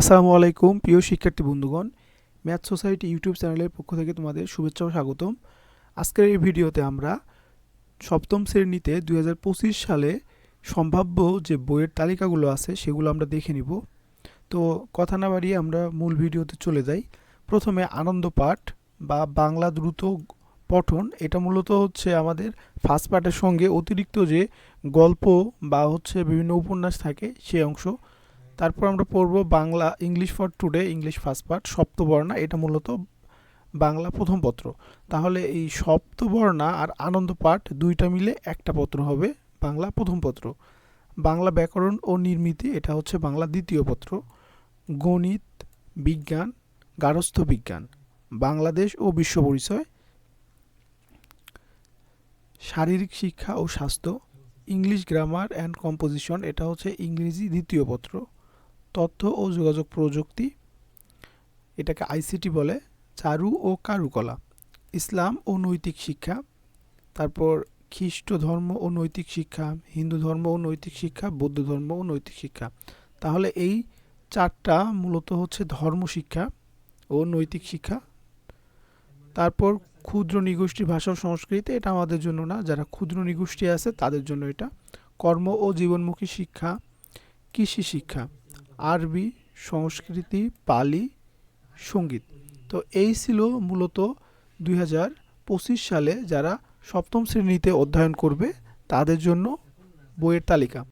আসসালামু আলাইকুম, প্রিয় শিক্ষার্থী বন্ধুগণ। ম্যাথ সোসাইটি ইউটিউব চ্যানেলের পক্ষ থেকে তোমাদের শুভেচ্ছা ও স্বাগতম। আজকের এই ভিডিওতে আমরা সপ্তম শ্রেণীতে দু হাজার পঁচিশ সালে সম্ভাব্য যে বইয়ের তালিকাগুলো আছে, সেগুলো আমরা দেখে নিব। তো কথা না বাড়িয়ে আমরা মূল ভিডিওতে চলে যাই। প্রথমে আনন্দ পাঠ বা বাংলা দ্রুত পঠন। এটা মূলত হচ্ছে আমাদের ফার্স্ট পার্টের সঙ্গে অতিরিক্ত যে গল্প বা হচ্ছে বিভিন্ন উপন্যাস থাকে, সে অংশ। তারপর আমরা পড়ব Bangla English for today English first part Saptavarna, এটা মূলত বাংলা প্রথম পত্র। তাহলে এই সপ্তবর্ণা আর আনন্দ পাঠ দুইটা মিলে একটা পত্র হবে বাংলা প্রথম পত্র। বাংলা ব্যাকরণ ও নির্মিতি, এটা হচ্ছে বাংলা দ্বিতীয় পত্র। গণিত, বিজ্ঞান, গারস্থ বিজ্ঞান, বাংলাদেশ ও বিশ্ব পরিচয়। শারীরিক শিক্ষা ও স্বাস্থ্য ইংলিশ গ্রামার অ্যান্ড কম্পোজিশন এটা হচ্ছে ইংরেজি দ্বিতীয় পত্র। তথ্য ও যোগাযোগ প্রযুক্তি, এটাকে আইসিটি বলে, চারু ও কারুকলা, ইসলাম ও নৈতিক শিক্ষা, তারপর খ্রিস্ট ধর্ম ও নৈতিক শিক্ষা, হিন্দু ধর্ম ও নৈতিক শিক্ষা, বৌদ্ধ ধর্ম ও নৈতিক শিক্ষা। তাহলে এই চারটা মূলত হচ্ছে ধর্ম শিক্ষা ও নৈতিক শিক্ষা। তারপর ক্ষুদ্র নিগোষ্ঠী ভাষা ও সংস্কৃতি, এটা আমাদের জন্য না, যারা ক্ষুদ্র নিগোষ্ঠী আছে তাদের জন্য এটা। কর্ম ও জীবনমুখী শিক্ষা, কৃষি শিক্ষা। আরবি, সংস্কৃতি, পালি, সংগীত। তো এই ছিল মূলত দুই হাজার পঁচিশ সালে যারা সপ্তম শ্রেণীতে অধ্যয়ন করবে তাদের জন্য বইয়ের তালিকা।